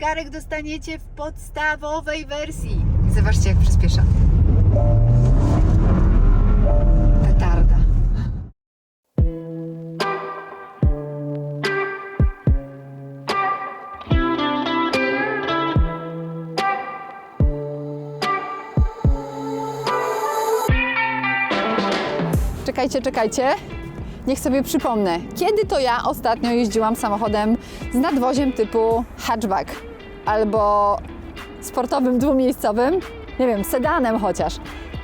zegarek dostaniecie w podstawowej wersji. Zobaczcie, jak przyspiesza. Petarda. Czekajcie, czekajcie. Niech sobie przypomnę, kiedy to ja ostatnio jeździłam samochodem z nadwoziem typu hatchback albo sportowym dwumiejscowym, nie wiem, sedanem chociaż.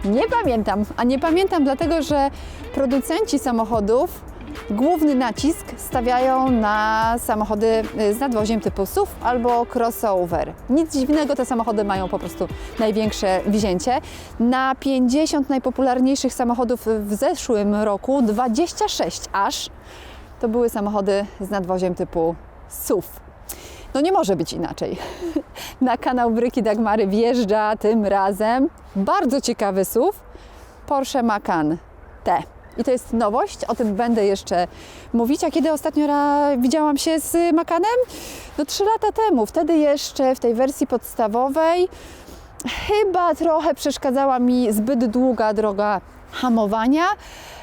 Nie pamiętam, a nie pamiętam dlatego, że producenci samochodów główny nacisk stawiają na samochody y, z nadwoziem typu SUV albo crossover. Nic dziwnego, te samochody mają po prostu największe wzięcie. Na 50 najpopularniejszych samochodów w zeszłym roku 26 aż to były samochody z nadwoziem typu SUV. No nie może być inaczej. Na kanał Bryki Dagmary wjeżdża tym razem bardzo ciekawy SUV Porsche Macan T. I to jest nowość, o tym będę jeszcze mówić. A kiedy ostatnio widziałam się z Macanem? No trzy lata temu. Wtedy jeszcze w tej wersji podstawowej chyba trochę przeszkadzała mi zbyt długa droga hamowania.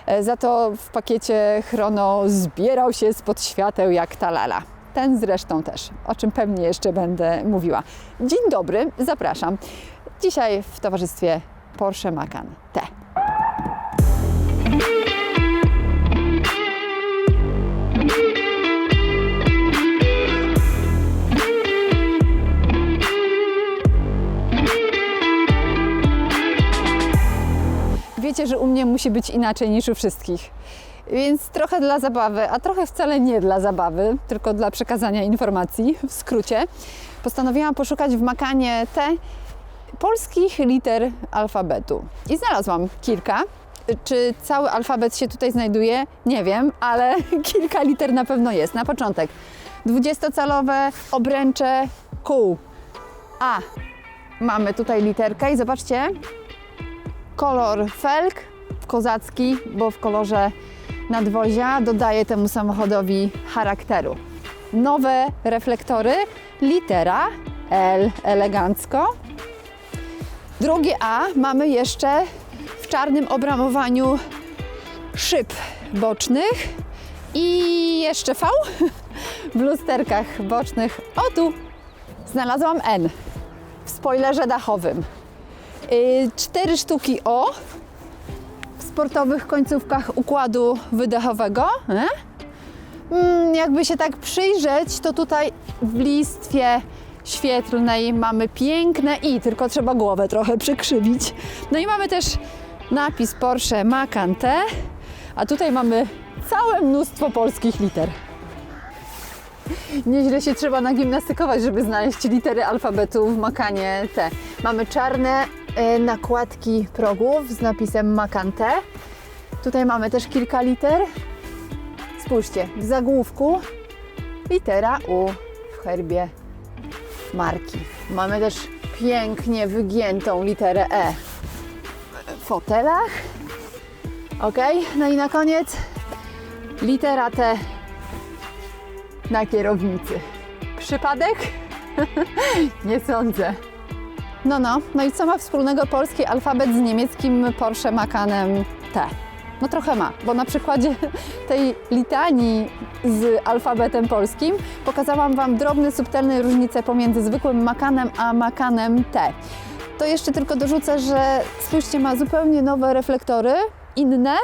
E, Za to w pakiecie Chrono zbierał się spod świateł jak ta lala. Ten zresztą też, o czym pewnie jeszcze będę mówiła. Dzień dobry, zapraszam. Dzisiaj w towarzystwie Porsche Macan T. Wiecie, że u mnie musi być inaczej niż u wszystkich. Więc trochę dla zabawy, a trochę wcale nie dla zabawy, tylko dla przekazania informacji w skrócie. Postanowiłam poszukać w Makanie T polskich liter alfabetu. I znalazłam kilka. Czy cały alfabet się tutaj znajduje? Nie wiem, ale kilka liter na pewno jest. Na początek 20-calowe obręcze kół. A. Mamy tutaj literkę i zobaczcie, kolor felg kozacki, bo w kolorze nadwozia dodaje temu samochodowi charakteru. Nowe reflektory, litera L elegancko. Drugie A mamy jeszcze w czarnym obramowaniu szyb bocznych i jeszcze V w lusterkach bocznych. O tu znalazłam N w spoilerze dachowym. Y, Cztery sztuki O sportowych końcówkach układu wydechowego. E? Mm, jakby się tak przyjrzeć, to tutaj w listwie świetlnej mamy piękne i, tylko trzeba głowę trochę przykrzywić. No i mamy też napis Porsche Macan T, a tutaj mamy całe mnóstwo polskich liter. Nieźle się trzeba nagimnastykować, żeby znaleźć litery alfabetu w Makanie T. Mamy czarne nakładki progów z napisem Macan T. Tutaj mamy też kilka liter. Spójrzcie, w zagłówku litera U w herbie marki. Mamy też pięknie wygiętą literę E w fotelach. Ok, no i na koniec litera T na kierownicy. Przypadek? Nie sądzę. No, no. No i co ma wspólnego polski alfabet z niemieckim Porsche Macanem T? No trochę ma, bo na przykładzie tej litanii z alfabetem polskim pokazałam Wam drobne, subtelne różnice pomiędzy zwykłym Macanem a Macanem T. To jeszcze tylko dorzucę, że spójrzcie, ma zupełnie nowe reflektory, inne,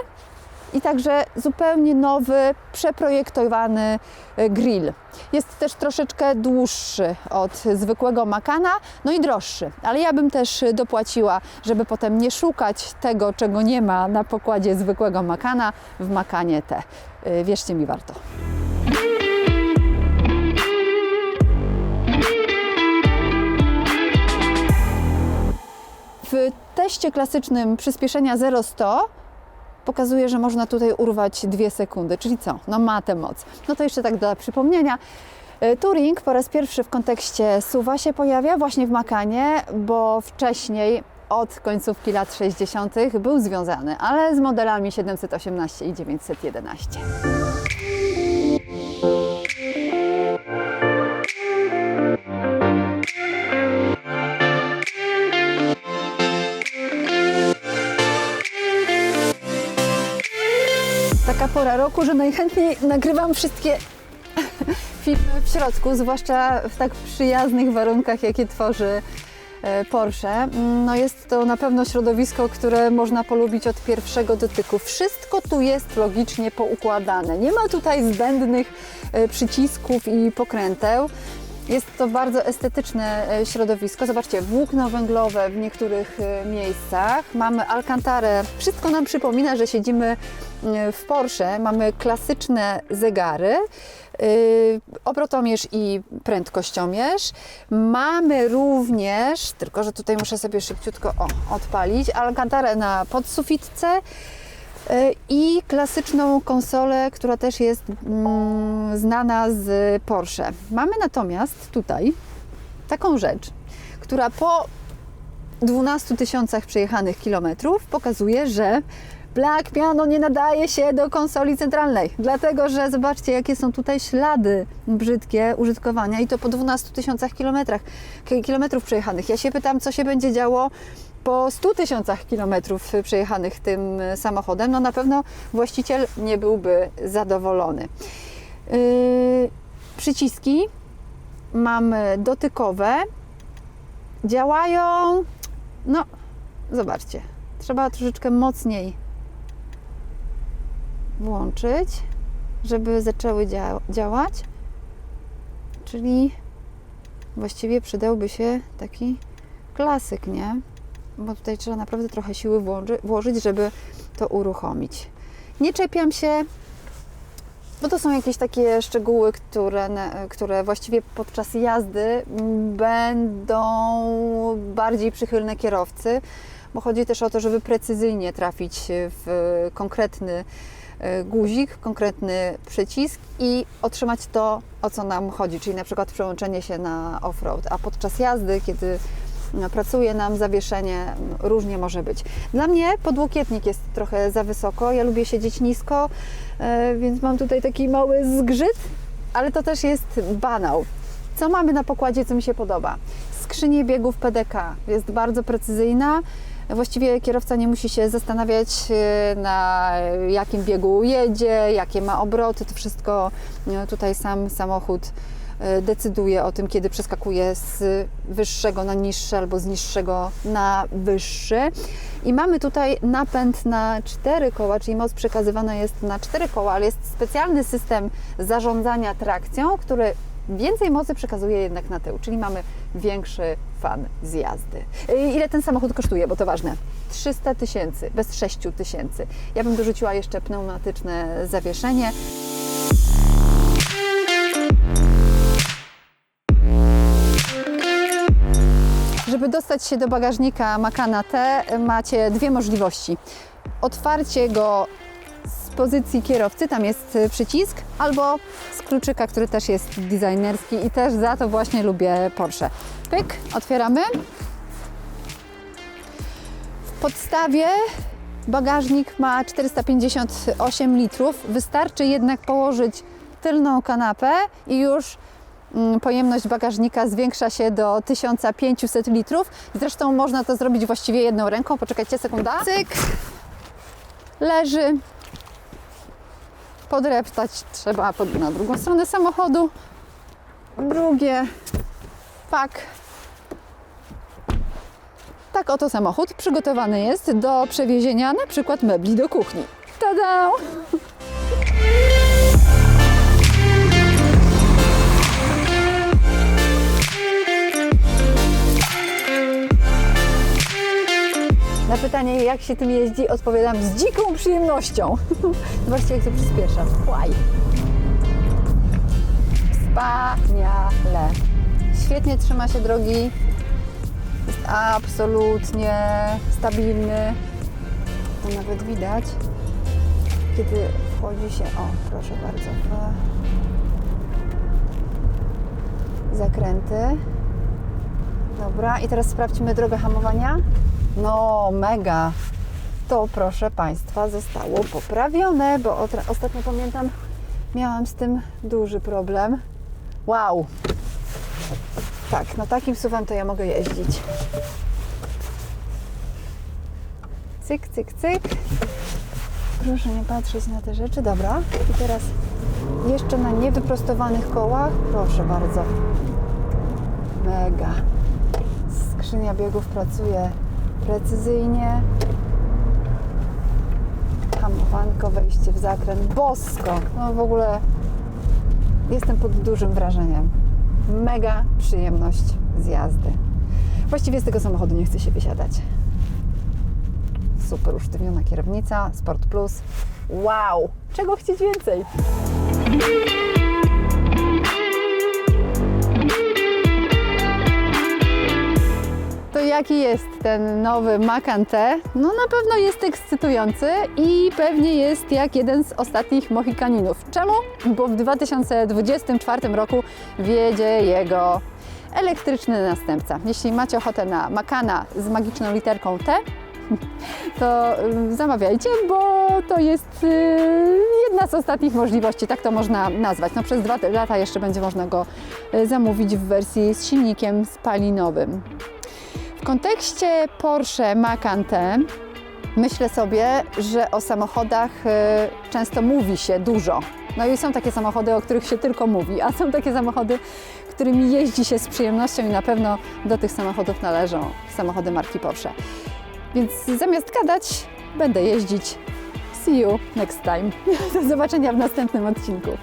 i także zupełnie nowy, przeprojektowany e, grill. Jest też troszeczkę dłuższy od zwykłego makana, no i droższy, ale ja bym też dopłaciła, żeby potem nie szukać tego, czego nie ma na pokładzie zwykłego makana w makanie T. E, Wierzcie mi, warto. W teście klasycznym przyspieszenia 0-100 pokazuje, że można tutaj urwać dwie sekundy, czyli co? No ma tę moc. No to jeszcze tak dla przypomnienia. e, Touring po raz pierwszy w kontekście suwa się pojawia właśnie w Makanie, bo wcześniej od końcówki lat 60. był związany, ale z modelami 718 i 911. taka pora roku, że najchętniej nagrywam wszystkie filmy w środku, zwłaszcza w tak przyjaznych warunkach, jakie tworzy e, Porsche. No jest to na pewno środowisko, które można polubić od pierwszego dotyku. Wszystko tu jest logicznie poukładane. Nie ma tutaj zbędnych e, przycisków i pokręteł. Jest to bardzo estetyczne e, środowisko. Zobaczcie, włókno węglowe w niektórych e, miejscach. Mamy alkantarę. Wszystko nam przypomina, że siedzimy e, w Porsche. Mamy klasyczne zegary. Obrotomierz i prędkościomierz. Mamy również, tylko że tutaj muszę sobie szybciutko o, odpalić, alkantarę na podsufitce i klasyczną konsolę, która też jest mm, znana z Porsche. Mamy natomiast tutaj taką rzecz, która po 12 tysiącach przejechanych kilometrów pokazuje, że Black Piano nie nadaje się do konsoli centralnej, dlatego że zobaczcie, jakie są tutaj ślady brzydkie użytkowania i to po 12 tysiącach kilometrach, ki- kilometrów przejechanych. Ja się pytam, co się będzie działo po 100 tysiącach kilometrów przejechanych tym samochodem. No na pewno właściciel nie byłby zadowolony. Yy, przyciski mamy dotykowe, działają, no zobaczcie, trzeba troszeczkę mocniej włączyć, żeby zaczęły dzia- działać. Czyli właściwie przydałby się taki klasyk, nie? Bo tutaj trzeba naprawdę trochę siły włoży- włożyć, żeby to uruchomić. Nie czepiam się, bo to są jakieś takie szczegóły, które, które właściwie podczas jazdy będą bardziej przychylne kierowcy, bo chodzi też o to, żeby precyzyjnie trafić w konkretny guzik, konkretny przycisk i otrzymać to, o co nam chodzi, czyli na przykład przełączenie się na off-road. A podczas jazdy, kiedy no, pracuje nam zawieszenie, różnie może być. Dla mnie podłokietnik jest trochę za wysoko, ja lubię siedzieć nisko, e, więc mam tutaj taki mały zgrzyt, ale to też jest banał. Co mamy na pokładzie, co mi się podoba? Skrzynię biegów PDK jest bardzo precyzyjna. Właściwie kierowca nie musi się zastanawiać, e, na jakim biegu jedzie, jakie ma obroty. To wszystko e, tutaj sam samochód e, decyduje o tym, kiedy przeskakuje z wyższego na niższy albo z niższego na wyższy. I mamy tutaj napęd na cztery koła, czyli moc przekazywana jest na cztery koła, ale jest specjalny system zarządzania trakcją, który więcej mocy przekazuje jednak na tył, czyli mamy większy fan z jazdy. Ile ten samochód kosztuje, bo to ważne? 300 tysięcy, bez 6 tysięcy. Ja bym dorzuciła jeszcze pneumatyczne zawieszenie. Żeby dostać się do bagażnika Makana T macie dwie możliwości. Otwarcie go pozycji kierowcy, tam jest y, przycisk, albo z kluczyka, który też jest designerski i też za to właśnie lubię Porsche. Pyk, otwieramy. W podstawie bagażnik ma 458 litrów. Wystarczy jednak położyć tylną kanapę i już mm, pojemność bagażnika zwiększa się do 1500 litrów. Zresztą można to zrobić właściwie jedną ręką. Poczekajcie, sekunda. Cyk. Leży. Podreptać trzeba pod, na drugą stronę samochodu. Drugie. Pak. Tak oto samochód przygotowany jest do przewiezienia na przykład mebli do kuchni. Tada! Na pytanie, jak się tym jeździ, odpowiadam z dziką przyjemnością. Zobaczcie, jak to przyspiesza. Łaj. Wspaniale. Świetnie trzyma się drogi. Jest absolutnie stabilny. To nawet widać, kiedy wchodzi się, o proszę bardzo, zakręty. Dobra, i teraz sprawdźmy drogę hamowania. No, mega. To proszę Państwa zostało poprawione, bo ostatnio pamiętam, miałam z tym duży problem. Wow. Tak, no takim suwem to ja mogę jeździć. Cyk, cyk, cyk. Proszę nie patrzeć na te rzeczy, dobra. I teraz jeszcze na niewyprostowanych kołach. Proszę bardzo. Mega. Skrzynia biegów pracuje precyzyjnie. Hamowanko, wejście w zakręt. Bosko! No w ogóle jestem pod dużym wrażeniem. Mega przyjemność z jazdy. Właściwie z tego samochodu nie chce się wysiadać. Super usztywniona kierownica, Sport Plus. Wow! Czego chcieć więcej? Jaki jest ten nowy Macan T? No na pewno jest ekscytujący i pewnie jest jak jeden z ostatnich Mohikaninów. Czemu? Bo w 2024 roku wiedzie jego elektryczny następca. Jeśli macie ochotę na Macana z magiczną literką T, to y, zamawiajcie, bo to jest y, jedna z ostatnich możliwości, tak to można nazwać. No, przez dwa lata jeszcze będzie można go y, zamówić w wersji z silnikiem spalinowym. W kontekście Porsche Macan T myślę sobie, że o samochodach y, często mówi się dużo. No i są takie samochody, o których się tylko mówi, a są takie samochody, którymi jeździ się z przyjemnością i na pewno do tych samochodów należą samochody marki Porsche. Więc zamiast gadać, będę jeździć. See you next time. Do zobaczenia w następnym odcinku.